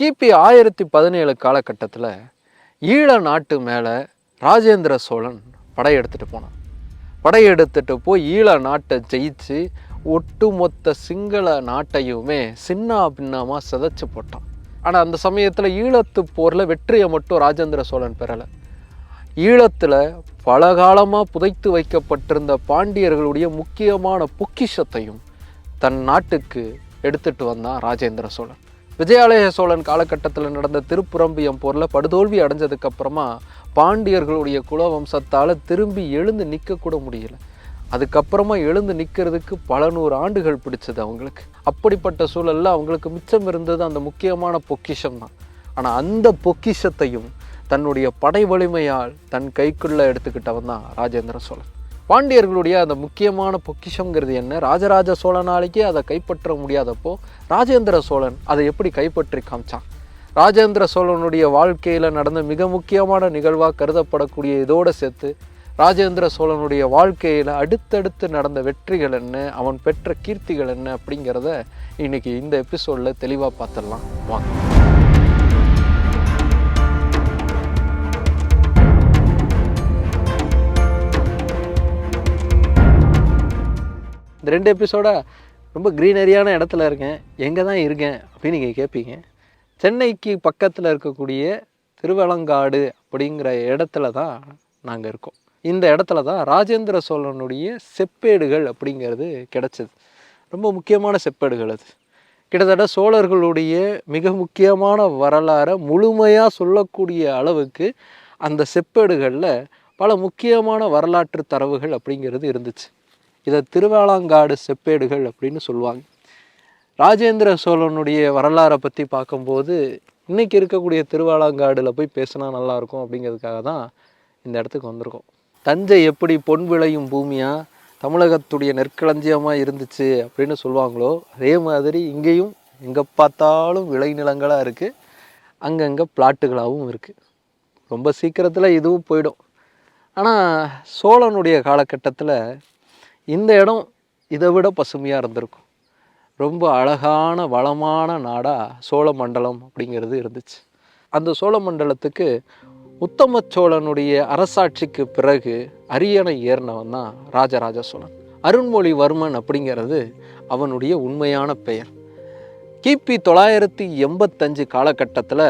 கிபி ஆயிரத்தி பதினேழு காலகட்டத்தில் ஈழ நாட்டு மேலே ராஜேந்திர சோழன் படையெடுத்துட்டு போனான். படையெடுத்துட்டு போய் ஈழ நாட்டை ஜெயிச்சு ஒட்டுமொத்த சிங்கள நாட்டையுமே சின்ன பின்னமாக சிதைச்சு போட்டான். ஆனால் அந்த சமயத்தில் ஈழத்து போரில் வெற்றியை மட்டும் ராஜேந்திர சோழன் பெறலை. ஈழத்தில் பல காலமாக புதைத்து வைக்கப்பட்டிருந்த பாண்டியர்களுடைய முக்கியமான பொக்கிஷத்தையும் தன் நாட்டுக்கு எடுத்துட்டு வந்தான் ராஜேந்திர சோழன். விஜயாலய சோழன் காலகட்டத்தில் நடந்த திருப்புறம்பியம் போரில் படுதோல்வி அடைஞ்சதுக்கப்புறமா பாண்டியர்களுடைய பாண்டியர்களுடைய குலவம்சத்தால் திரும்பி எழுந்து நிற்கக்கூட முடியல. அதுக்கப்புறமா எழுந்து நிற்கிறதுக்கு பல நூறு ஆண்டுகள் பிடிச்சது அவங்களுக்கு. அப்படிப்பட்ட சூழல்ல அவங்களுக்கு மிச்சம் இருந்தது அந்த முக்கியமான பொக்கிஷம் தான். ஆனால் அந்த பொக்கிஷத்தையும் தன்னுடைய படை வலிமையால் தன் கைக்குள்ளே எடுத்துக்கிட்டவன் தான் ராஜேந்திர சோழன். பாண்டியர்களுடைய அந்த முக்கியமான பொக்கிஷங்கிறது என்ன? ராஜராஜ சோழனாலேயே அதை கைப்பற்ற முடியாதப்போ ராஜேந்திர சோழன் அதை எப்படி கைப்பற்றி காமிச்சான்? ராஜேந்திர சோழனுடைய வாழ்க்கையில் நடந்த மிக முக்கியமான நிகழ்வாக கருதப்படக்கூடிய இதோடு சேர்த்து ராஜேந்திர சோழனுடைய வாழ்க்கையில் அடுத்தடுத்து நடந்த வெற்றிகள் என்ன? அவன் பெற்ற கீர்த்திகள் என்ன? அப்படிங்கிறத இன்னைக்கு இந்த எபிசோடில் தெளிவாக பார்த்துடலாம். வாங்க. இந்த ரெண்டு எபிசோட ரொம்ப க்ரீனரியான இடத்துல இருக்கேன். எங்கே தான் இருக்கேன் அப்படின்னு நீங்கள் கேட்பீங்க சென்னைக்கு பக்கத்தில் இருக்கக்கூடிய திருவலங்காடு அப்படிங்கிற இடத்துல தான் நாங்கள் இருக்கோம். இந்த இடத்துல தான் ராஜேந்திர சோழனுடைய செப்பேடுகள் அப்படிங்கிறது கிடச்சிது. ரொம்ப முக்கியமான செப்பேடுகள் அது. கிட்டத்தட்ட சோழர்களுடைய மிக முக்கியமான வரலாறை முழுமையாக சொல்லக்கூடிய அளவுக்கு அந்த செப்பேடுகளில் பல முக்கியமான வரலாற்று தரவுகள் அப்படிங்கிறது இருந்துச்சு. இதை திருவாலாங்காடு செப்பேடுகள் அப்படின்னு சொல்லுவாங்க. ராஜேந்திர சோழனுடைய வரலாறை பற்றி பார்க்கும்போது இன்றைக்கி இருக்கக்கூடிய திருவாலாங்காடில் போய் பேசினா நல்லாயிருக்கும் அப்படிங்கிறதுக்காக தான் இந்த இடத்துக்கு வந்திருக்கோம். தஞ்சை எப்படி பொன் விளையும் பூமியாக தமிழகத்துடைய நெற்களஞ்சியமாக இருந்துச்சு அப்படின்னு சொல்லுவாங்களோ அதே மாதிரி இங்கேயும் எங்கே பார்த்தாலும் விளைநிலங்களாக இருக்குது அங்கங்கே பிளாட்டுகளாகவும் இருக்குது ரொம்ப சீக்கிரத்தில் இதுவும் போயிடும். ஆனால் சோழனுடைய காலகட்டத்தில் இந்த இடம் இதை விட பசுமையாக இருந்திருக்கும். ரொம்ப அழகான வளமான நாடாக சோழ மண்டலம் அப்படிங்கிறது இருந்துச்சு. அந்த சோழ மண்டலத்துக்கு உத்தம சோழனுடைய அரசாட்சிக்கு பிறகு அரியணை ஏறினவன் தான் ராஜராஜ சோழன். அருண்மொழிவர்மன் அப்படிங்கிறது அவனுடைய உண்மையான பெயர். கிபி தொள்ளாயிரத்தி எண்பத்தஞ்சு காலகட்டத்தில்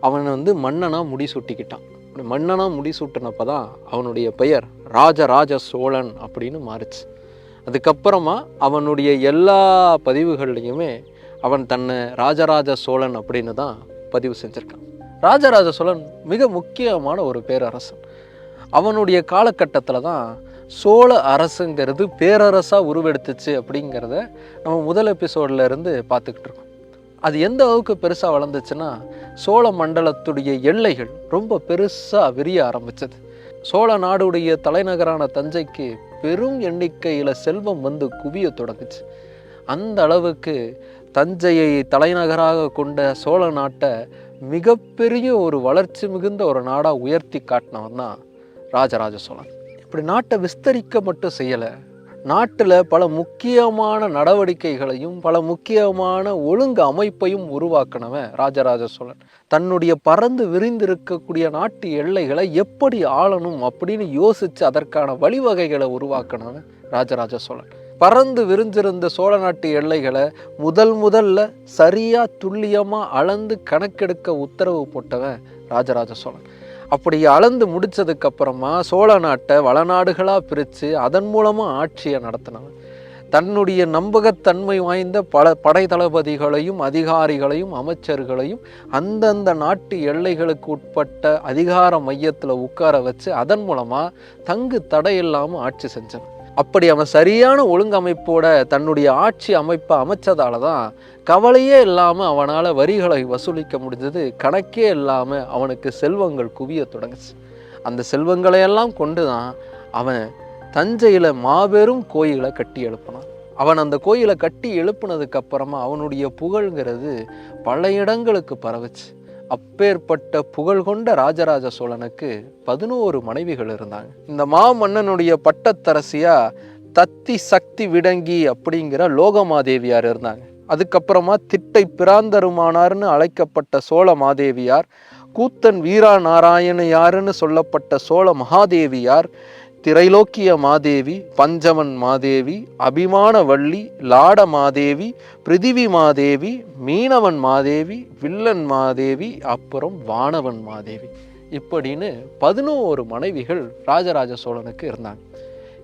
அவன் வந்து மன்னனாக முடிசூட்டிக்கிட்டான். மன்னனாக முடிசூட்டினப்ப தான் அவனுடைய பெயர் ராஜராஜ சோழன் அப்படின்னு மாறுச்சு. அதுக்கப்புறமா அவனுடைய எல்லா பதிவுகள்லையுமே அவன் தன்னை ராஜராஜ சோழன் அப்படின்னு தான் பதிவு செஞ்சுருக்கான். ராஜராஜ சோழன் மிக முக்கியமான ஒரு பேரரசன். அவனுடைய காலகட்டத்தில் தான் சோழ அரசுங்கிறது பேரரசாக உருவெடுத்துச்சு அப்படிங்கிறத நம்ம முதல் எபிசோடில் இருந்து பார்த்துக்கிட்டு இருக்கோம். அது எந்த அளவுக்கு பெருசாக வளர்ந்துச்சுன்னா சோழ மண்டலத்துடைய எல்லைகள் ரொம்ப பெருசாக விரிய ஆரம்பித்தது சோழ நாடுடைய தலைநகரான தஞ்சைக்கு பெரும் எண்ணிக்கையில் செல்வம் வந்து குவிய தொடங்குச்சு. அந்த அளவுக்கு தஞ்சையை தலைநகராக கொண்ட சோழ நாட்டை மிகப்பெரிய ஒரு வளர்ச்சி மிகுந்த ஒரு நாடாக உயர்த்தி காட்டினவன் தான் ராஜராஜ சோழன். இப்படி நாட்டை விஸ்தரிக்க மட்டும் செய்யலை நாட்டில் பல முக்கியமான நடவடிக்கைகளையும் பல முக்கியமான ஒழுங்கு அமைப்பையும் உருவாக்கினவன் ராஜராஜ சோழன் தன்னுடைய பறந்து விரிந்திருக்கக்கூடிய நாட்டு எல்லைகளை எப்படி ஆளணும் அப்படின்னு யோசித்து அதற்கான வழிவகைகளை உருவாக்கினவன் ராஜராஜ சோழன் பறந்து விரிஞ்சிருந்த சோழ நாட்டு எல்லைகளை முதல் முதல்ல சரியாக துல்லியமாக அளந்து கணக்கெடுக்க உத்தரவு போட்டவன் ராஜராஜ சோழன் அப்படி அளந்து முடிச்சதுக்கு அப்புறமா சோழ நாட்டை வளநாடுகளாக பிரித்து அதன் மூலமாக ஆட்சியை நடத்தினான் தன்னுடைய நம்பகத்தன்மை வாய்ந்த பல படை தளபதிகளையும் அதிகாரிகளையும் அமைச்சர்களையும் அந்தந்த நாட்டு எல்லைகளுக்கு உட்பட்ட அதிகார மையத்தில் உட்கார வச்சு அதன் மூலமாக தங்கு தடை இல்லாமல் ஆட்சி செஞ்சான் அப்படி அவன் சரியான ஒழுங்கமைப்போட தன்னுடைய ஆட்சி அமைப்பை அமைச்சதால தான் கவலையே இல்லாமல் அவனால் வரிகளை வசூலிக்க முடிஞ்சது கணக்கே இல்லாமல் அவனுக்கு செல்வங்கள் குவிய தொடங்குச்சு. அந்த செல்வங்களையெல்லாம் கொண்டு தான் அவன் தஞ்சையில் மாபெரும் கோயிலை கட்டி எழுப்பினான். அவன் அந்த கோயிலை கட்டி எழுப்புனதுக்கு அப்புறமா அவனுடைய புகழ்ங்கிறது பல இடங்களுக்கு பரவுச்சு. அப்பேற்பட்ட புகழ் கொண்ட ராஜராஜ சோழனுக்கு பதினோரு மனைவிகள் இருந்தாங்க. இந்த மாமன்னனுடைய பட்டத்தரசியா தத்தி சக்தி விடங்கி அப்படிங்கிற லோகமாதேவியார் இருந்தாங்க. அதுக்கப்புறமா திட்டை பிராந்தருமானார்னு அழைக்கப்பட்ட சோழ மாதேவியார் கூத்தன் வீரா நாராயணையாருன்னு சொல்லப்பட்ட சோழ மகாதேவியார் திரைலோக்கிய மாதேவி பஞ்சமன் மாதேவி அபிமான வள்ளி லாட மாதேவி பிரிதிவி மாதேவி மீனவன் மாதேவி வில்லன் மாதேவி அப்புறம் வானவன் மாதேவி இப்படின்னு பதினோரு மனைவிகள் ராஜராஜ சோழனுக்கு இருந்தாங்க.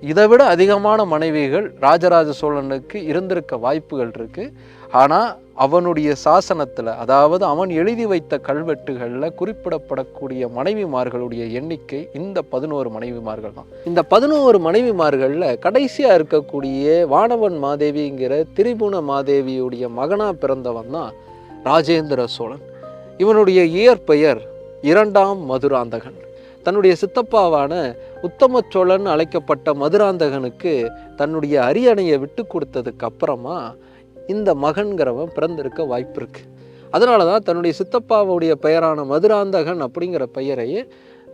இதை விட அதிகமான மனைவிகள் ராஜராஜ சோழனுக்கு இருந்திருக்க வாய்ப்புகள் இருக்கு. ஆனால் அவனுடைய சாசனத்தில் அதாவது அவன் எழுதி வைத்த கல்வெட்டுகளில் குறிப்பிடப்படக்கூடிய மனைவிமார்களுடைய எண்ணிக்கை இந்த பதினோரு மனைவிமார்கள் தான். இந்த பதினோரு மனைவிமார்களில் கடைசியாக இருக்கக்கூடிய வானவன் மாதேவிங்கிற திரிபுண மாதேவியுடைய மகனாக பிறந்தவன் தான் ராஜேந்திர சோழன். இவனுடைய இயற்பெயர் இரண்டாம் மதுராந்தகன். தன்னுடைய சித்தப்பாவான உத்தம சோழன் அழைக்கப்பட்ட மதுராந்தகனுக்கு தன்னுடைய அரியணையை விட்டு கொடுத்ததுக்கு அப்புறமா இந்த மகன்கிறவன் பிறந்திருக்க வாய்ப்பு இருக்கு. அதனால தான் தன்னுடைய சித்தப்பாவுடைய பெயரான மதுராந்தகன் அப்படிங்கிற பெயரையே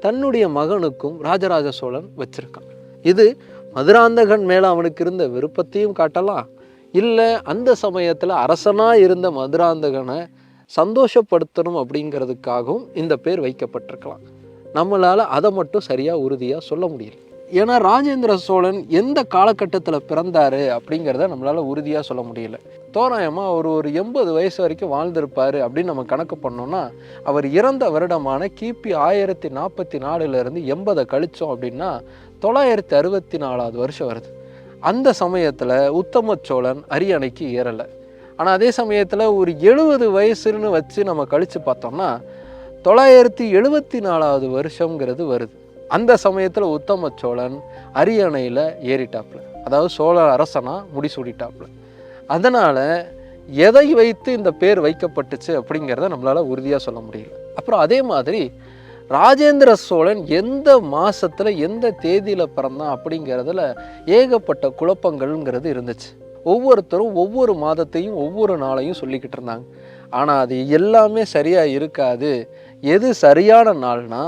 தன்னுடைய மகனுக்கும் ராஜராஜ சோழன் வச்சிருக்கான். இது மதுராந்தகன் மேலே அவனுக்கு இருந்த விருப்பத்தையும் காட்டலாம். இல்லை அந்த சமயத்தில் அரசனாக இருந்த மதுராந்தகனை சந்தோஷப்படுத்தணும் அப்படிங்கிறதுக்காகவும் இந்த பேர் வைக்கப்பட்டிருக்கலாம். நம்மளால் அதை மட்டும் சரியாக உறுதியாக சொல்ல முடியல. ஏன்னா ராஜேந்திர சோழன் எந்த காலகட்டத்தில் பிறந்தார் அப்படிங்கிறத நம்மளால் உறுதியாக சொல்ல முடியல. தோராயமாக அவர் ஒரு எண்பது வயசு வரைக்கும் வாழ்ந்திருப்பார் அப்படின்னு நம்ம கணக்கு பண்ணோம்னா அவர் இறந்த வருடமான கிபி ஆயிரத்தி நாற்பத்தி நாலுலேருந்து எண்பதை கழித்தோம் அப்படின்னா தொள்ளாயிரத்தி அறுபத்தி நாலாவது வருஷம் வருது. அந்த சமயத்தில் உத்தம சோழன் அரியணைக்கு ஏறலை. ஆனால் அதே சமயத்தில் ஒரு எழுபது வயசுன்னு வச்சு நம்ம கழித்து பார்த்தோம்னா தொள்ளாயிரத்தி எழுபத்தி நாலாவது வருஷங்கிறது வருது. அந்த சமயத்தில் உத்தம சோழன் அரியணையில் ஏறிட்டாப்புல. அதாவது சோழ அரசனா முடிசூடிட்டாப்புல. அதனால் எதை வைத்து இந்த பேர் வைக்கப்பட்டுச்சு அப்படிங்கிறத நம்மளால் உறுதியாக சொல்ல முடியல. அப்புறம் அதே மாதிரி ராஜேந்திர சோழன் எந்த மாதத்தில் எந்த தேதியில் பிறந்தான் அப்படிங்கிறதுல ஏகப்பட்ட குழப்பங்கள்ங்கிறது இருந்துச்சு. ஒவ்வொருத்தரும் ஒவ்வொரு மாதத்தையும் ஒவ்வொரு நாளையும் சொல்லிக்கிட்டு இருந்தாங்க. ஆனால் அது எல்லாமே சரியாக இருக்காது. எது சரியான நாள்னா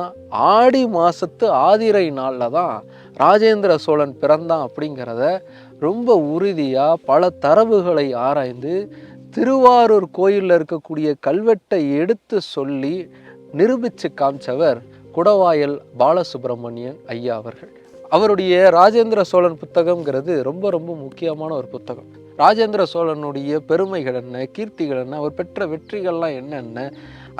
ஆடி மாதத்து ஆதிரை நாளில் தான் ராஜேந்திர சோழன் பிறந்தான் அப்படிங்கிறத ரொம்ப உறுதியாக பல தரவுகளை ஆராய்ந்து திருவாரூர் கோயிலில் இருக்கக்கூடிய கல்வெட்டை எடுத்து சொல்லி நிரூபித்து காமிச்சவர் குடவாயல் பாலசுப்ரமணியன் ஐயா அவர்கள். அவருடைய ராஜேந்திர சோழன் புத்தகம்ங்கிறது ரொம்ப ரொம்ப முக்கியமான ஒரு புத்தகம். ராஜேந்திர சோழனுடைய பெருமைகள் என்ன கீர்த்திகள் என்ன அவர் பெற்ற வெற்றிகள்லாம் என்னென்ன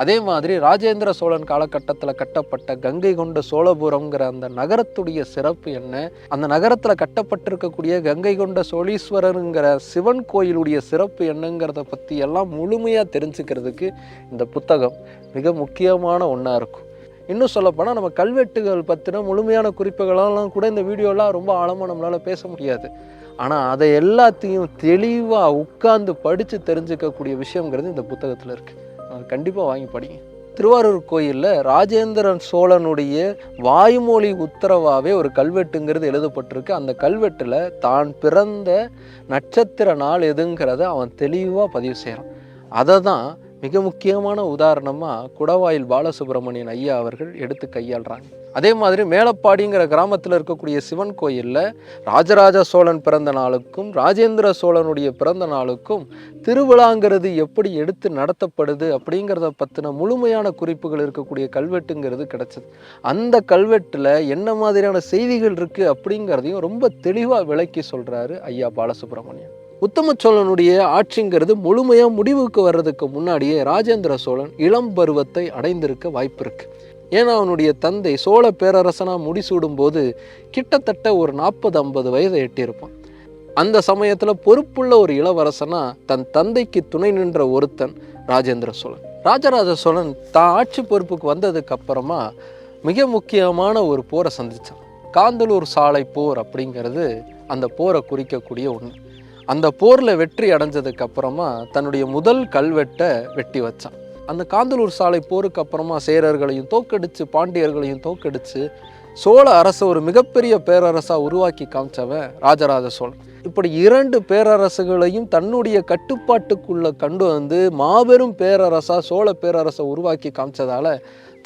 அதே மாதிரி ராஜேந்திர சோழன் காலகட்டத்தில் கட்டப்பட்ட கங்கை கொண்ட சோழபுரம்ங்கிற அந்த நகரத்துடைய சிறப்பு என்ன? அந்த நகரத்தில் கட்டப்பட்டிருக்கக்கூடிய கங்கை கொண்ட சோழீஸ்வரருங்கிற சிவன் கோயிலுடைய சிறப்பு என்னங்கிறத பற்றி எல்லாம் முழுமையாக தெரிஞ்சுக்கிறதுக்கு இந்த புத்தகம் மிக முக்கியமான ஒன்றா இருக்கும். இன்னும் சொல்லப்போனால் நம்ம கல்வெட்டுகள் பற்றின முழுமையான குறிப்புகளெல்லாம் கூட இந்த வீடியோலாம் ரொம்ப ஆழமாக நம்மளால் பேச முடியாது. ஆனால் அதை எல்லாத்தையும் தெளிவாக உட்கார்ந்து படித்து தெரிஞ்சுக்கக்கூடிய விஷயங்கிறது இந்த புத்தகத்தில் இருக்குது கண்டிப்பாக வாங்கி படிங்க. திருவாரூர் கோயிலில் ராஜேந்திரன் சோழனுடைய வாய்மொழி உத்தரவாகவே ஒரு கல்வெட்டுங்கிறது எழுதப்பட்டிருக்கு. அந்த கல்வெட்டில் தான் பிறந்த நட்சத்திர நாள் எதுங்கிறத அவன் தெளிவாக பதிவு செய்கிறான் அதை தான் மிக முக்கியமான உதாரணமாக குடவாயில் பாலசுப்ரமணியன் ஐயா அவர்கள் எடுத்து கையாளுறாங்க. அதே மாதிரி மேலப்பாடிங்கிற கிராமத்தில் இருக்கக்கூடிய சிவன் கோயிலில் ராஜராஜ சோழன் பிறந்த நாளுக்கும் ராஜேந்திர சோழனுடைய பிறந்த நாளுக்கும் திருவிழாங்கிறது எப்படி எடுத்து நடத்தப்படுது அப்படிங்கிறத பற்றின முழுமையான குறிப்புகள் இருக்கக்கூடிய கல்வெட்டுங்கிறது கிடச்சிது. அந்த கல்வெட்டில் என்ன மாதிரியான செய்திகள் இருக்குது அப்படிங்கிறதையும் ரொம்ப தெளிவாக விளக்கி சொல்கிறாரு ஐயா பாலசுப்ரமணியன். உத்தம சோழனுடைய ஆட்சிங்கிறது முழுமையாக முடிவுக்கு வர்றதுக்கு முன்னாடியே ராஜேந்திர சோழன் இளம் பருவத்தை அடைந்திருக்க வாய்ப்பு இருக்கு ஏன்னா அவனுடைய தந்தை சோழ பேரரசனாக முடிசூடும் போது கிட்டத்தட்ட ஒரு நாற்பது ஐம்பது வயதை எட்டியிருப்பான். அந்த சமயத்தில் பொறுப்புள்ள ஒரு இளவரசனா தன் தந்தைக்கு துணை நின்ற ஒருத்தன் ராஜேந்திர சோழன். ராஜராஜ சோழன் தான் ஆட்சி பொறுப்புக்கு வந்ததுக்கு அப்புறமா மிக முக்கியமான ஒரு போரை சந்தித்தான் காந்தலூர் சாலை போர் அப்படிங்கிறது அந்த போரை குறிக்கக்கூடிய ஒன்று அந்த போரில் வெற்றி அடைஞ்சதுக்கு அப்புறமா தன்னுடைய முதல் கல்வெட்டை வெட்டி வச்சான். அந்த காந்தலூர் சாலை போருக்கு அப்புறமா சேரர்களையும் தோக்கடிச்சு பாண்டியர்களையும் தோக்கடிச்சு சோழ அரசு ஒரு மிகப்பெரிய பேரரசாக உருவாக்கி காமிச்சவன் ராஜராஜ சோழன். இப்படி இரண்டு பேரரசுகளையும் தன்னுடைய கட்டுப்பாட்டுக்குள்ள கண்டு வந்து மாபெரும் பேரரசா சோழ பேரரசை உருவாக்கி காமிச்சதால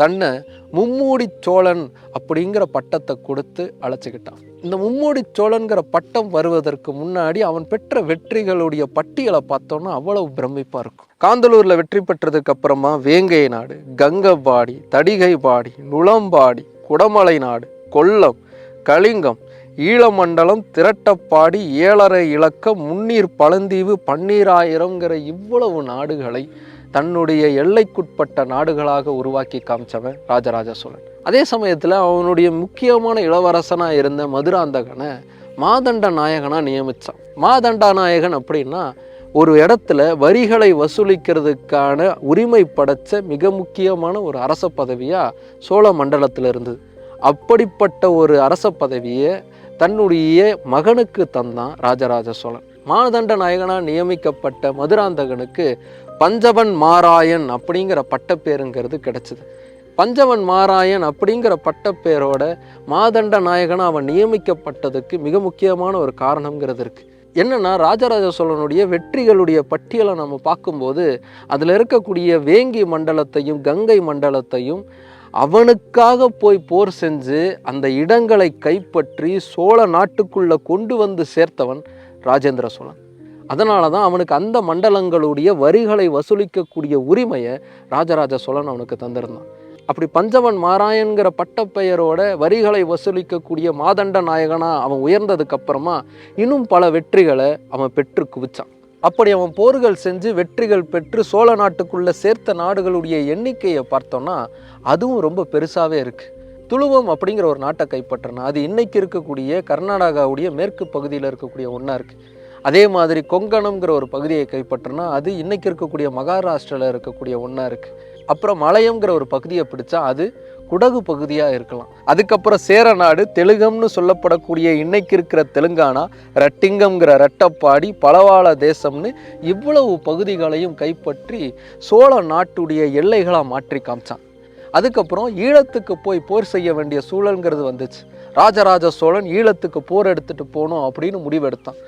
தன்னை மும்மூடி சோழன் அப்படிங்கிற பட்டத்தை கொடுத்து அழைச்சிக்கிட்டான். இந்த மும்மூடி சோழன்கிற பட்டம் வருவதற்கு முன்னாடி அவன் பெற்ற வெற்றிகளுடைய பட்டியலை பார்த்தோன்னா அவ்வளவு பிரமிப்பாக இருக்கும். காந்தலூரில் வெற்றி பெற்றதுக்கு அப்புறமா வேங்கை நாடு கங்கபாடி தடிகைபாடி நுளம்பாடி குடமலை நாடு கொல்லம் கலிங்கம் ஈழமண்டலம் திரட்டப்பாடி ஏழரை இலக்கம் முன்னீர் பழந்தீவு பன்னீராயிரம்ங்கிற இவ்வளவு நாடுகளை தன்னுடைய எல்லைக்குட்பட்ட நாடுகளாக உருவாக்கி காமிச்சவன் ராஜராஜ சோழன். அதே சமயத்தில் அவனுடைய முக்கியமான இளவரசனாக இருந்த மதுராந்தகனை மாதண்ட நாயகனாக நியமித்தான் மாதண்டா நாயகன் அப்படின்னா ஒரு இடத்துல வரிகளை வசூலிக்கிறதுக்கான உரிமை படைச்ச மிக முக்கியமான ஒரு அரச பதவியாக சோழ மண்டலத்தில் இருந்தது. அப்படிப்பட்ட ஒரு அரச பதவியை தன்னுடைய மகனுக்கு தந்தான் ராஜராஜ சோழன். மாதண்ட நாயகனாக நியமிக்கப்பட்ட மதுராந்தகனுக்கு பஞ்சவன் மாராயன் அப்படிங்கிற பட்டப்பேருங்கிறது கிடைச்சிது. பஞ்சவன் மாராயன் அப்படிங்கிற பட்டப்பேரோட மாதண்ட நாயகன் அவன் நியமிக்கப்பட்டதுக்கு மிக முக்கியமான ஒரு காரணங்கிறது இருக்குது என்னென்னா ராஜராஜ சோழனுடைய வெற்றிகளுடைய பட்டியலை நம்ம பார்க்கும்போது அதில் இருக்கக்கூடிய வேங்கி மண்டலத்தையும் கங்கை மண்டலத்தையும் அவனுக்காக போய் போர் செஞ்சு அந்த இடங்களை கைப்பற்றி சோழ நாட்டுக்குள்ளே கொண்டு வந்து சேர்த்தவன் ராஜேந்திர சோழன். அதனால தான் அவனுக்கு அந்த மண்டலங்களுடைய வரிகளை வசூலிக்கக்கூடிய உரிமையை ராஜராஜ சோழன் அவனுக்கு தந்திருந்தான். அப்படி பஞ்சவன் மாராயன்கிற பட்டப்பெயரோட வரிகளை வசூலிக்கக்கூடிய மாதண்ட நாயகனாக அவன் உயர்ந்ததுக்கு அப்புறமா இன்னும் பல வெற்றிகளை அவன் பெற்று குவிச்சான். அப்படி அவன் போர்கள் செஞ்சு வெற்றிகள் பெற்று சோழ நாட்டுக்குள்ளே சேர்த்த நாடுகளுடைய எண்ணிக்கையை பார்த்தோன்னா அதுவும் ரொம்ப பெருசாகவே இருக்குது துளுவம் அப்படிங்கிற ஒரு நாட்டை கைப்பற்றினா அது இன்னைக்கு இருக்கக்கூடிய கர்நாடகாவுடைய மேற்கு பகுதியில் இருக்கக்கூடிய ஒன்றா இருக்குது அதே மாதிரி கொங்கணம்ங்கிற ஒரு பகுதியை கைப்பற்றினா அது இன்னைக்கு இருக்கக்கூடிய மகாராஷ்டிராவில் இருக்கக்கூடிய ஒன்றா இருக்குது அப்புறம் மலையம்ங்கிற ஒரு பகுதியை பிடிச்சா அது குடகு பகுதியாக இருக்கலாம். அதுக்கப்புறம் சேர நாடு தெலுங்கம்னு சொல்லப்படக்கூடிய இன்னைக்கு இருக்கிற தெலுங்கானா ரட்டிங்கம்ங்கிற ரெட்டப்பாடி பலவாள தேசம்னு இவ்வளவு பகுதிகளையும் கைப்பற்றி சோழ நாட்டுடைய எல்லைகளாக மாற்றி காமிச்சான். அதுக்கப்புறம் ஈழத்துக்கு போய் போர் செய்ய வேண்டிய சூழல்ங்கிறது வந்துச்சு. ராஜராஜ சோழன் ஈழத்துக்கு போர் எடுத்துகிட்டு போகணும் அப்படின்னு முடிவெடுத்தான்.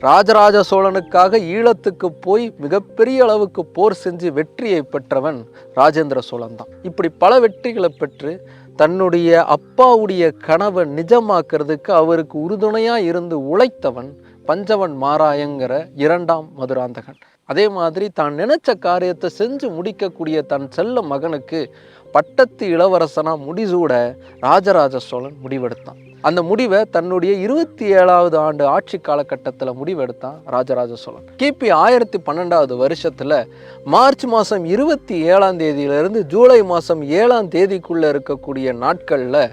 ராஜராஜ சோழனுக்காக ஈழத்துக்கு போய் மிகப்பெரிய அளவுக்கு போர் செஞ்சு வெற்றியை பெற்றவன் ராஜேந்திர சோழன் தான் இப்படி பல வெற்றிகளை பெற்று தன்னுடைய அப்பாவுடைய கனவை நிஜமாக்குறதுக்கு அவருக்கு உறுதுணையாக இருந்து உழைத்தவன் பஞ்சவன் மாராயங்கிற இரண்டாம் மதுராந்தகன். அதே மாதிரி தான் நினைச்ச காரியத்தை செஞ்சு முடிக்கக்கூடிய தன் செல்ல மகனுக்கு பட்டத்து இளவரசனாக முடிசூட ராஜராஜ சோழன் முடிவெடுத்தான். அந்த முடிவை தன்னுடைய இருபத்தி ஏழாவது ஆண்டு ஆட்சி காலகட்டத்தில் முடிவெடுத்தான் ராஜராஜ சோழன். கிபி ஆயிரத்தி பன்னெண்டாவது வருஷத்தில் மார்ச் மாதம் இருபத்தி ஏழாம் தேதியிலிருந்து ஜூலை மாதம் ஏழாம் தேதிக்குள்ளே இருக்கக்கூடிய நாட்களில்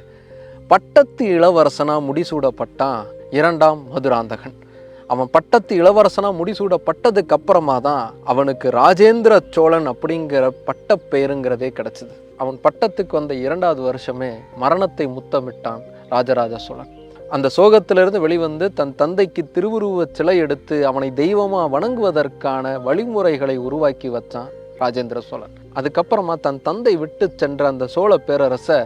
பட்டத்து இளவரசனாக முடிசூடப்பட்டான் இரண்டாம் மதுராந்தகன். அவன் பட்டத்து இளவரசனாக முடிசூடப்பட்டதுக்கு அப்புறமா தான் அவனுக்கு ராஜேந்திர சோழன் அப்படிங்கிற பட்டப்பெயருங்கிறதே கிடச்சிது. அவன் பட்டத்துக்கு வந்த இரண்டாவது வருஷமே மரணத்தை முத்தமிட்டான் ராஜராஜ சோழன். அந்த சோகத்திலிருந்து வெளிவந்து தன் தந்தைக்கு திருவுருவச் சிலை எடுத்து அவனை தெய்வமாக வணங்குவதற்கான வழிமுறைகளை உருவாக்கி வச்சான் ராஜேந்திர சோழன். அதுக்கப்புறமா தன் தந்தை விட்டு சென்ற அந்த சோழ பேரரசை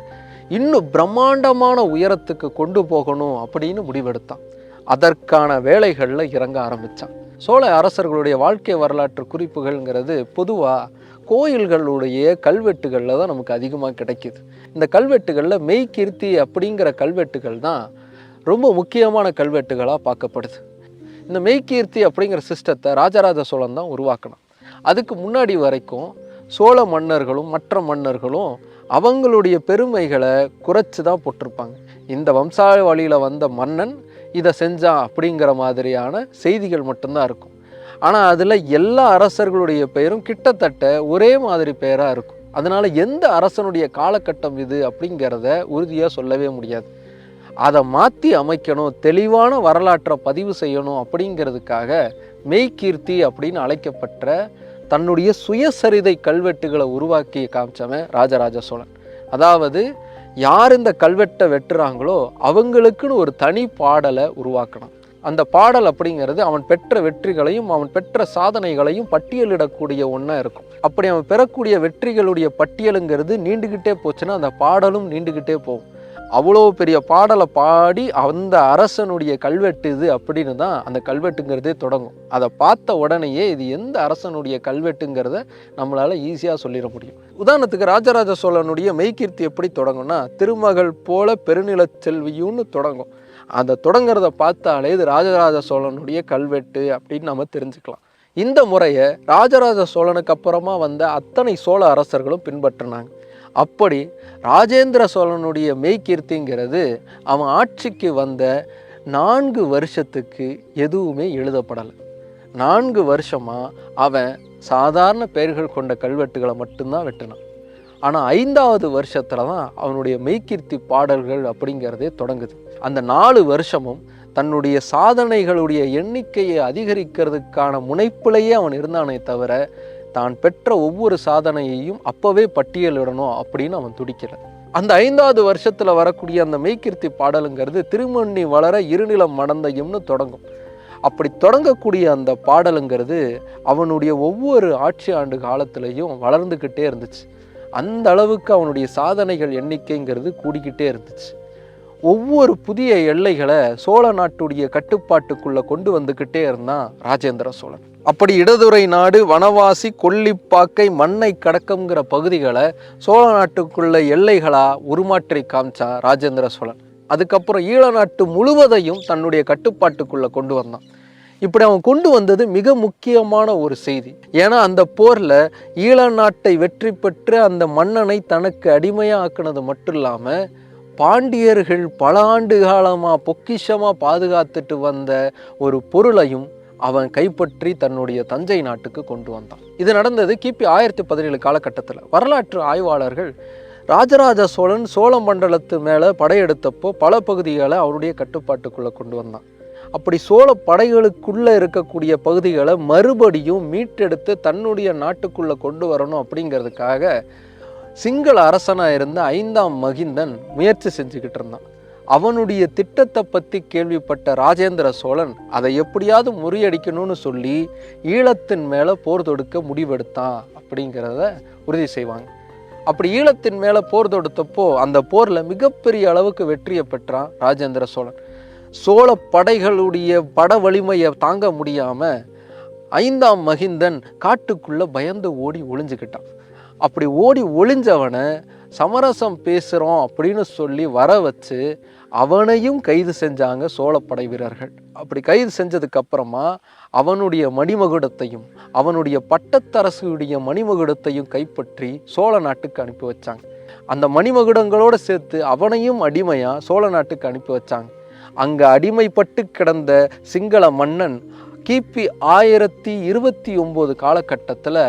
இன்னும் பிரம்மாண்டமான உயரத்துக்கு கொண்டு போகணும் அப்படின்னு முடிவெடுத்தான். அதற்கான வேலைகளில் இறங்க ஆரம்பித்தான் சோழ அரசர்களுடைய வாழ்க்கை வரலாற்று குறிப்புகள்ங்கிறது பொதுவாக கோயில்களுடைய கல்வெட்டுகளில் தான் நமக்கு அதிகமாக கிடைக்கிது. இந்த கல்வெட்டுகளில் மெய்கீர்த்தி அப்படிங்கிற கல்வெட்டுகள் தான் ரொம்ப முக்கியமான கல்வெட்டுகளாக பார்க்கப்படுது. இந்த மெய்கீர்த்தி அப்படிங்கிற சிஸ்டத்தை ராஜராஜ சோழன் தான் உருவாக்கணும் அதுக்கு முன்னாடி வரைக்கும் சோழ மன்னர்களும் மற்ற மன்னர்களும் அவங்களுடைய பெருமைகளை குறைச்சி தான் போட்டிருப்பாங்க. இந்த வம்சாவளியில் வந்த மன்னன் இதை செஞ்சான் அப்படிங்கிற மாதிரியான செய்திகள் மட்டும்தான் இருக்கும். ஆனால் அதில் எல்லா அரசர்களுடைய பெயரும் கிட்டத்தட்ட ஒரே மாதிரி பெயராக இருக்கும். அதனால் எந்த அரசனுடைய காலகட்டம் இது அப்படிங்கிறத உறுதியாக சொல்லவே முடியாது. அதை மாற்றி அமைக்கணும் தெளிவான வரலாற்றை பதிவு செய்யணும் அப்படிங்கிறதுக்காக மெய்கீர்த்தி அப்படின்னு அழைக்கப்பட்ட தன்னுடைய சுயசரிதை கல்வெட்டுகளை உருவாக்கி காமிச்சவன் ராஜராஜ சோழன். அதாவது யார் இந்த கல்வெட்டை வெட்டுறாங்களோ அவங்களுக்குன்னு ஒரு தனி பாடலை உருவாக்கணும். அந்த பாடல் அப்படிங்கிறது அவன் பெற்ற வெற்றிகளையும் அவன் பெற்ற சாதனைகளையும் பட்டியலிடக்கூடிய ஒன்றா இருக்கும். அப்படி அவன் பெறக்கூடிய வெற்றிகளுடைய பட்டியலுங்கிறது நீண்டுக்கிட்டே போச்சுன்னா அந்த பாடலும் நீண்டுக்கிட்டே போகும். அவ்வளோ பெரிய பாடலை பாடி அந்த அரசனுடைய கல்வெட்டு இது அப்படின்னு தான் அந்த கல்வெட்டுங்கிறதே தொடங்கும். அதை பார்த்த உடனேயே இது எந்த அரசனுடைய கல்வெட்டுங்கிறத நம்மளால் ஈஸியாக சொல்லிட முடியும். உதாரணத்துக்கு ராஜராஜ சோழனுடைய மெய்கீர்த்தி எப்படி தொடங்கும்னா திருமகள் போல பெருநிலச் செல்வியும்னு தொடங்கும். அதை தொடங்குறத பார்த்தாலே இது ராஜராஜ சோழனுடைய கல்வெட்டு அப்படின்னு நம்ம தெரிஞ்சுக்கலாம். இந்த முறையை ராஜராஜ சோழனுக்கு அப்புறமா வந்த அத்தனை சோழ அரசர்களும் பின்பற்றினாங்க. அப்படி ராஜேந்திர சோழனுடைய மெய்கீர்த்திங்கிறது அவன் ஆட்சிக்கு வந்த நான்கு வருஷத்துக்கு எதுவுமே எழுதப்படலை. நான்கு வருஷமாக அவன் சாதாரண பெயர்கள் கொண்ட கல்வெட்டுகளை மட்டும்தான் வெட்டினான். ஆனால் ஐந்தாவது வருஷத்தில் தான் அவனுடைய மெய்கீர்த்தி பாடல்கள் அப்படிங்கிறதே தொடங்குது. அந்த நாலு வருஷமும் தன்னுடைய சாதனைகளுடைய எண்ணிக்கையை அதிகரிக்கிறதுக்கான முனைப்பிலேயே அவன் இருந்தானே தவிர தான் பெற்ற ஒவ்வொரு சாதனையையும் அப்போவே பட்டியலிடணும் அப்படின்னு அவன் துடிக்கிறான். அந்த ஐந்தாவது வருஷத்தில் வரக்கூடிய அந்த மெய்கிருத்தி பாடலுங்கிறது திருமண்ணி வளர இருநிலம் மடந்தையும்னு தொடங்கும். அப்படி தொடங்கக்கூடிய அந்த பாடலுங்கிறது அவனுடைய ஒவ்வொரு ஆட்சி ஆண்டு காலத்திலையும் வளர்ந்துக்கிட்டே இருந்துச்சு. அந்த அளவுக்கு அவனுடைய சாதனைகள் எண்ணிக்கைங்கிறது கூடிக்கிட்டே இருந்துச்சு. ஒவ்வொரு புதிய எல்லைகளை சோழ நாட்டுடைய கட்டுப்பாட்டுக்குள்ளே கொண்டு வந்துக்கிட்டே இருந்தான் ராஜேந்திர சோழன். அப்படி இடதுரை நாடு வனவாசி கொல்லிப்பாக்கை மண்ணை கடக்கம்ங்கிற பகுதிகளை சோழ நாட்டுக்குள்ள எல்லைகளாக உருமாற்றி காமிச்சா ராஜேந்திர சோழன். அதுக்கப்புறம் ஈழ நாட்டு முழுவதையும் தன்னுடைய கட்டுப்பாட்டுக்குள்ளே கொண்டு வந்தான். இப்படி அவன் கொண்டு வந்தது மிக முக்கியமான ஒரு செய்தி. ஏன்னா அந்த போர்ல ஈழ நாட்டை வெற்றி பெற்று அந்த மன்னனை தனக்கு அடிமையாக்குனது மட்டும் இல்லாம பாண்டியர்கள் பல ஆண்டு காலமாக பொக்கிஷமாக பாதுகாத்துட்டு வந்த ஒரு பொருளையும் அவன் கைப்பற்றி தன்னுடைய தஞ்சை நாட்டுக்கு கொண்டு வந்தான். இது நடந்தது கிபி ஆயிரத்தி பதினேழு காலகட்டத்தில். வரலாற்று ஆய்வாளர்கள் ராஜராஜ சோழன் சோழ மண்டலத்து மேலே படையெடுத்தப்போ பல பகுதிகளை அவருடைய கட்டுப்பாட்டுக்குள்ளே கொண்டு வந்தான். அப்படி சோழ படைகளுக்குள்ளே இருக்கக்கூடிய பகுதிகளை மறுபடியும் மீட்டெடுத்து தன்னுடைய நாட்டுக்குள்ளே கொண்டு வரணும் அப்படிங்கிறதுக்காக சிங்கள அரசனாக இருந்த ஐந்தாம் மகிந்தன் முயற்சி செஞ்சுக்கிட்டு இருந்தான். அவனுடைய திட்டத்தை பற்றி கேள்விப்பட்ட ராஜேந்திர சோழன் அதை எப்படியாவது முறியடிக்கணும்னு சொல்லி ஈழத்தின் மேலே போர் தொடுக்க முடிவெடுத்தான் அப்படிங்கிறத உறுதி செய்வாங்க. அப்படி ஈழத்தின் மேலே போர் தொடுத்தப்போ அந்த போரில் மிகப்பெரிய அளவுக்கு வெற்றியை பெற்றான் ராஜேந்திர சோழன். சோழ படைகளுடைய பட வலிமையை தாங்க முடியாமல் ஐந்தாம் மகிந்தன் காட்டுக்குள்ளே பயந்து ஓடி ஒளிஞ்சுக்கிட்டான். அப்படி ஓடி ஒளிஞ்சவனை சமரசம் பேசுகிறோம் அப்படின்னு சொல்லி வர வச்சு அவனையும் கைது செஞ்சாங்க சோழப்படை வீரர்கள். அப்படி கைது செஞ்சதுக்கப்புறமா அவனுடைய மணிமகுடத்தையும் அவனுடைய பட்டத்தரசுடைய மணிமகுடத்தையும் கைப்பற்றி சோழ நாட்டுக்கு அனுப்பி வச்சாங்க. அந்த மணிமகுடங்களோடு சேர்த்து அவனையும் அடிமையாக சோழ நாட்டுக்கு அனுப்பி வச்சாங்க. அங்கே அடிமைப்பட்டு கிடந்த சிங்கள மன்னன் கிபி ஆயிரத்தி இருபத்தி ஒம்பது காலகட்டத்தில்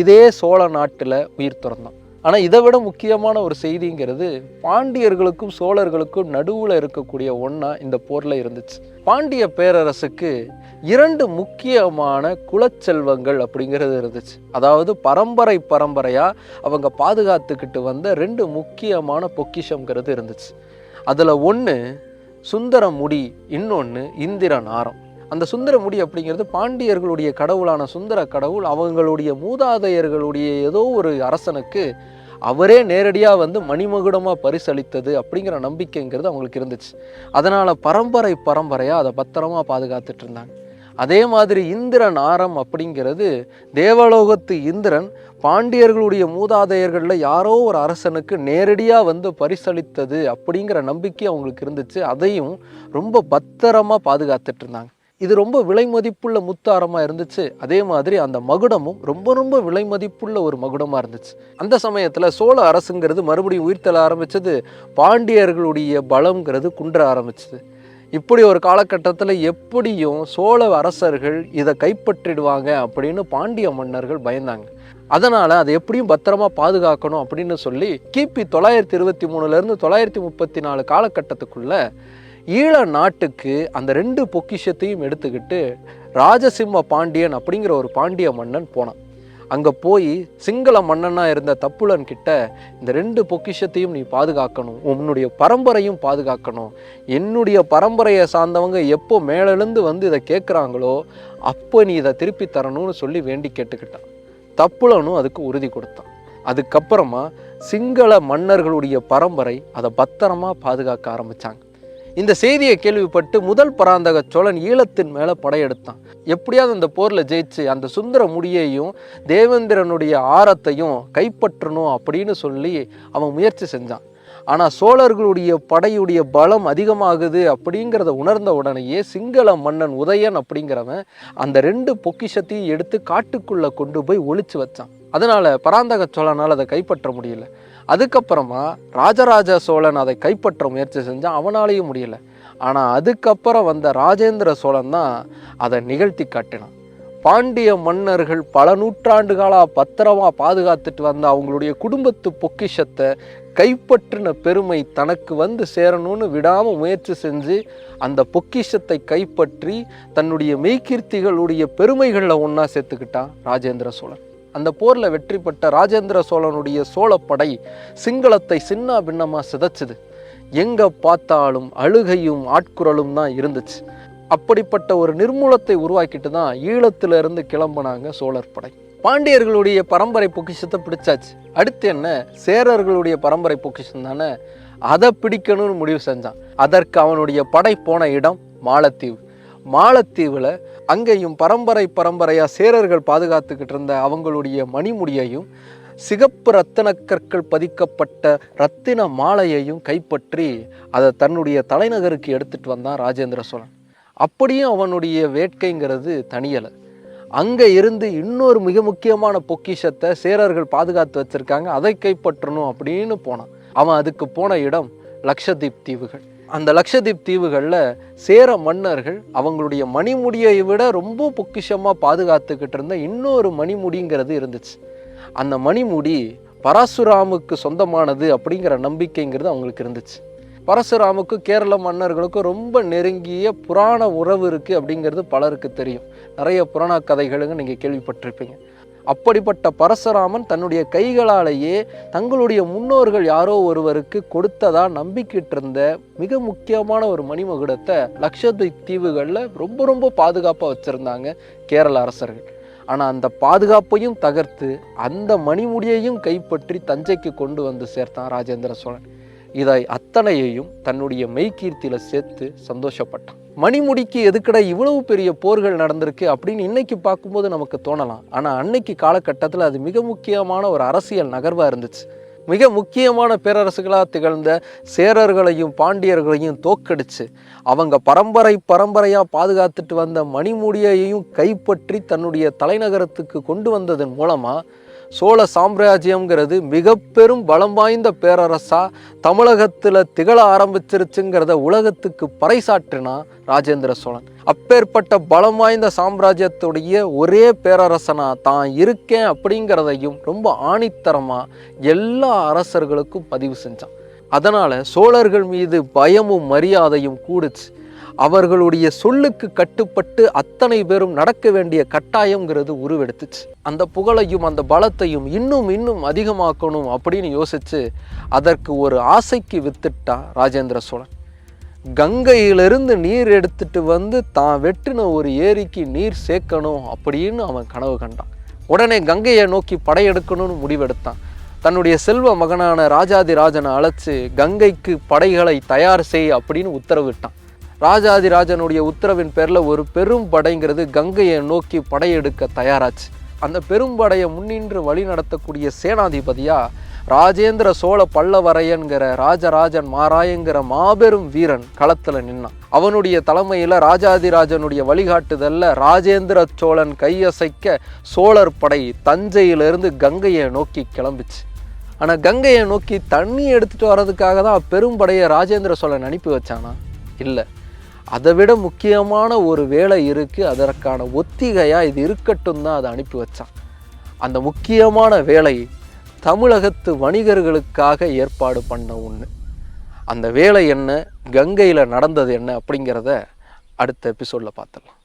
இதே சோழ நாட்டில் உயிர் துறந்தான். ஆனால் இதை விட முக்கியமான ஒரு செய்திங்கிறது பாண்டியர்களுக்கும் சோழர்களுக்கும் நடுவில் இருக்கக்கூடிய ஒன்றா இந்த போரில் இருந்துச்சு. பாண்டிய பேரரசுக்கு இரண்டு முக்கியமான குலச்செல்வங்கள் அப்படிங்கிறது இருந்துச்சு. அதாவது பரம்பரை பரம்பரையாக அவங்க பாதுகாத்துக்கிட்டு வந்த ரெண்டு முக்கியமான பொக்கிஷங்கிறது இருந்துச்சு. அதில் ஒன்று சுந்தரமுடி இன்னொன்று இந்திரன் ஆரம் அந்த சுந்தரமுடி அப்படிங்கிறது பாண்டியர்களுடைய கடவுளான சுந்தர கடவுள் அவங்களுடைய மூதாதையர்களுடைய ஏதோ ஒரு அரசனுக்கு அவரே நேரடியாக வந்து மணிமகுடமாக பரிசளித்தது அப்படிங்கிற நம்பிக்கைங்கிறது அவங்களுக்கு இருந்துச்சு. அதனால் பரம்பரை பரம்பரையாக அதை பத்திரமா பாதுகாத்துட்டு இருந்தாங்க. அதே மாதிரி இந்திரன் ஆரம் அப்படிங்கிறது தேவலோகத்து இந்திரன் பாண்டியர்களுடைய மூதாதையர்களில் யாரோ ஒரு அரசனுக்கு நேரடியாக வந்து பரிசளித்தது அப்படிங்கிற நம்பிக்கை அவங்களுக்கு இருந்துச்சு. அதையும் ரொம்ப பத்திரமா பாதுகாத்துட்டு இருந்தாங்க. இது ரொம்ப விலை மதிப்புள்ள முத்தாரமாக இருந்துச்சு. அதே மாதிரி அந்த மகுடமும் ரொம்ப ரொம்ப விலை மதிப்புள்ள ஒரு மகுடமாக இருந்துச்சு. அந்த சமயத்தில் சோழ அரசுங்கிறது மறுபடியும் உயிர்த்தல ஆரம்பிச்சது. பாண்டியர்களுடைய பலம்ங்கிறது குன்ற ஆரம்பிச்சது. இப்படி ஒரு காலகட்டத்தில் எப்படியும் சோழ அரசர்கள் இதை கைப்பற்றிடுவாங்க அப்படின்னு பாண்டிய மன்னர்கள் பயந்தாங்க. அதனால் அதை எப்படியும் பத்திரமா பாதுகாக்கணும் அப்படின்னு சொல்லி கிபி தொள்ளாயிரத்தி இருபத்தி மூணுலேருந்து தொள்ளாயிரத்தி முப்பத்தி நாலு காலகட்டத்துக்குள்ள ஈழ நாட்டுக்கு அந்த ரெண்டு பொக்கிஷத்தையும் எடுத்துக்கிட்டு ராஜசிம்ம பாண்டியன் அப்படிங்கிற ஒரு பாண்டிய மன்னன் போனான். அங்கே போய் சிங்கள மன்னனாக இருந்த தப்புலன் கிட்ட இந்த ரெண்டு பொக்கிஷத்தையும் நீ பாதுகாக்கணும் உன்னுடைய பரம்பரையும் பாதுகாக்கணும் என்னுடைய பரம்பரையை சார்ந்தவங்க எப்போ மேலெழுந்து வந்து இதை கேட்குறாங்களோ அப்போ நீ இதை திருப்பி தரணும்னு சொல்லி வேண்டி கேட்டுக்கிட்டான். தப்புலனும் அதுக்கு உறுதி கொடுத்தான். அதுக்கப்புறமா சிங்கள மன்னர்களுடைய பரம்பரை அதை பத்திரமா பாதுகாக்க ஆரம்பிச்சாங்க. இந்த செய்தியை கேள்விப்பட்டு முதல் பராந்தக சோழன் ஈழத்தின் மேலே படையெடுத்தான். எப்படியாவது அந்த போரில் ஜெயிச்சு அந்த சுந்தர முடியையும் தேவேந்திரனுடைய ஆரத்தையும் கைப்பற்றணும் அப்படின்னு சொல்லி அவன் முயற்சி செஞ்சான். ஆனால் சோழர்களுடைய படையுடைய பலம் அதிகமாகுது அப்படிங்கிறத உணர்ந்த உடனேயே சிங்கள மன்னன் உதயன் அப்படிங்கிறவன் அந்த ரெண்டு பொக்கிஷத்தையும் எடுத்து காட்டுக்குள்ளே கொண்டு போய் ஒழிச்சு வச்சான். அதனால் பராந்தக சோழனால் அதை கைப்பற்ற முடியல. அதுக்கப்புறமா ராஜராஜ சோழன் அதை கைப்பற்ற முயற்சி செஞ்சான். அவனாலேயும் முடியல. ஆனால் அதுக்கப்புறம் வந்த ராஜேந்திர சோழன் தான் அதை நிகழ்த்தி காட்டினான். பாண்டிய மன்னர்கள் பல நூற்றாண்டு காலாக பத்திரமாக பாதுகாத்துட்டு வந்த அவங்களுடைய குடும்பத்து பொக்கிஷத்தை கைப்பற்றின பெருமை தனக்கு வந்து சேரணும்னு விடாமல் முயற்சி செஞ்சு அந்த பொக்கிஷத்தை கைப்பற்றி தன்னுடைய மெய்கீர்த்திகளுடைய பெருமைகளில் ஒன்றா சேர்த்துக்கிட்டான் ராஜேந்திர சோழன். அந்த போரில் வெற்றி பெற்ற ராஜேந்திர சோழனுடைய சோழப்படை சிங்களத்தை சின்ன பின்னமாக சிதைச்சுது. எங்கே பார்த்தாலும் அழுகையும் ஆட்குரலும் தான் இருந்துச்சு. அப்படிப்பட்ட ஒரு நிர்மூலத்தை உருவாக்கிட்டு தான் ஈழத்திலிருந்து கிளம்புனாங்க சோழர் படை. பாண்டியர்களுடைய பரம்பரை பொக்கிஷத்தை பிடிச்சாச்சு. அடுத்து என்ன? சேரர்களுடைய பரம்பரை பொக்கிஷம் தானே? அதை பிடிக்கணும்னு முடிவு செஞ்சான். அதற்கு அவனுடைய படை போன இடம் மாலத்தீவு. மாலத்தீவில் அங்கேயும் பரம்பரை பரம்பரையாக சேரர்கள் பாதுகாத்துக்கிட்டு இருந்த அவங்களுடைய மணிமுடியையும் சிகப்பு ரத்தின கற்கள் பதிக்கப்பட்ட ரத்தின மாலையையும் கைப்பற்றி அதை தன்னுடைய தலைநகருக்கு எடுத்துகிட்டு வந்தான் ராஜேந்திர சோழன். அப்படியும் அவனுடைய வேட்கைங்கிறது தனியலை. அங்கே இருந்து இன்னொரு மிக முக்கியமான பொக்கிஷத்தை சேரர்கள் பாதுகாத்து வச்சுருக்காங்க. அதை கைப்பற்றணும் அப்படின்னு போனான். அவன் அதுக்கு போன இடம் லக்ஷதீப் தீவுகள். அந்த லக்ஷதீப் தீவுகளில் சேர மன்னர்கள் அவங்களுடைய மணிமுடியை விட ரொம்ப பொக்கிஷமாக பாதுகாத்துக்கிட்டு இருந்த இன்னொரு மணிமுடிங்கிறது இருந்துச்சு. அந்த மணிமுடி பராசுராமுக்கு சொந்தமானது அப்படிங்கிற நம்பிக்கைங்கிறது அவங்களுக்கு இருந்துச்சு. பரசுராமுக்கும் கேரள மன்னர்களுக்கும் ரொம்ப நெருங்கிய புராண உறவு இருக்குது அப்படிங்கிறது பலருக்கு தெரியும். நிறைய புராண கதைகளுங்க நீங்கள் கேள்விப்பட்டிருப்பீங்க. அப்படிப்பட்ட பரசுராமன் தன்னுடைய கைகளாலேயே தங்களுடைய முன்னோர்கள் யாரோ ஒருவருக்கு கொடுத்ததா நம்பிக்கிட்டு இருந்த மிக முக்கியமான ஒரு மணிமகுடத்தை லக்ஷத்வீப் தீவுகளில் ரொம்ப ரொம்ப பாதுகாப்பாக வச்சுருந்தாங்க கேரள அரசர்கள். ஆனால் அந்த பாதுகாப்பையும் தகர்த்து அந்த மணிமுடியையும் கைப்பற்றி தஞ்சைக்கு கொண்டு வந்து சேர்த்தான் ராஜேந்திர சோழன். இதை அத்தனையையும் தன்னுடைய மெய்கீர்த்தியில் சேர்த்து சந்தோஷப்பட்டான். மணிமுடிக்கு எதுக்கடா இவ்வளவு பெரிய போர்கள் நடந்திருக்கு அப்படின்னு இன்னைக்கு பார்க்கும்போது நமக்கு தோணலாம். ஆனால் அன்னைக்கு காலகட்டத்தில் அது மிக முக்கியமான ஒரு அரசியல் நகர்வாக இருந்துச்சு. மிக முக்கியமான பேரரசுகளாக திகழ்ந்த சேரர்களையும் பாண்டியர்களையும் தோக்கடிச்சு அவங்க பரம்பரை பரம்பரையாக பாதுகாத்துட்டு வந்த மணிமுடியையும் கைப்பற்றி தன்னுடைய தலைநகரத்துக்கு கொண்டு வந்ததன் மூலமாக சோழ சாம்ராஜ்யம்ங்கிறது மிக பெரும் பலம் வாய்ந்த பேரரசா தமிழகத்தில் திகழ ஆரம்பிச்சிருச்சுங்கிறத உலகத்துக்கு பறைசாற்றினா ராஜேந்திர சோழன். அப்பேற்பட்ட பலம் வாய்ந்த சாம்ராஜ்யத்துடைய ஒரே பேரரசனா தான் இருக்கேன் அப்படிங்கிறதையும் ரொம்ப ஆணித்தரமா எல்லா அரசர்களுக்கும் பதிவு செஞ்சான். அதனால சோழர்கள் மீது பயமும் மரியாதையும் கூடுச்சு. அவர்களுடைய சொல்லுக்கு கட்டுப்பட்டு அத்தனை பேரும் நடக்க வேண்டிய கட்டாயங்கிறது உருவெடுத்துச்சு. அந்த புகழையும் அந்த பலத்தையும் இன்னும் இன்னும் அதிகமாக்கணும் அப்படின்னு யோசிச்சு அதற்கு ஒரு ஆசைக்கு வித்துட்டா ராஜேந்திர சோழன். கங்கையிலிருந்து நீர் எடுத்துட்டு வந்து தான் வெட்டின ஒரு ஏரிக்கு நீர் சேர்க்கணும் அப்படின்னு அவன் கனவு கண்டான். உடனே கங்கையை நோக்கி படையெடுக்கணும்னு முடிவெடுத்தான். தன்னுடைய செல்வ மகனான ராஜாதிராஜனை அழைச்சி கங்கைக்கு படைகளை தயார் செய் அப்படின்னு உத்தரவிட்டான். ராஜாதிராஜனுடைய உத்தரவின் பேரில் ஒரு பெரும் படைங்கிறது கங்கையை நோக்கி படையெடுக்க தயாராச்சு. அந்த பெரும்படையை முன்னின்று வழி நடத்தக்கூடிய சேனாதிபதியாக ராஜேந்திர சோழ பல்லவரையன்கிற ராஜராஜன் மாராயங்கிற மாபெரும் வீரன் களத்தில் நின்னான். அவனுடைய தலைமையில் ராஜாதிராஜனுடைய வழிகாட்டுதல்ல ராஜேந்திர சோழன் கையசைக்க சோழர் படை தஞ்சையிலிருந்து கங்கையை நோக்கி கிளம்பிச்சு. ஆனால் கங்கையை நோக்கி தண்ணி எடுத்துகிட்டு வர்றதுக்காக தான் பெரும்படையை ராஜேந்திர சோழன் அனுப்பி வச்சானா? இல்லை. அதை விட முக்கியமான ஒரு வேலை இருக்குது அதற்கான ஒத்திகையாக இது இருக்கட்டும் தான் அதை அனுப்பி வச்சான். அந்த முக்கியமான வேலை தமிழகத்து வணிகர்களுக்காக ஏற்பாடு பண்ண ஒன்று அந்த வேலை என்ன? கங்கையில் நடந்தது என்ன? அப்படிங்கிறத அடுத்த எபிசோடில் பார்த்துடலாம்.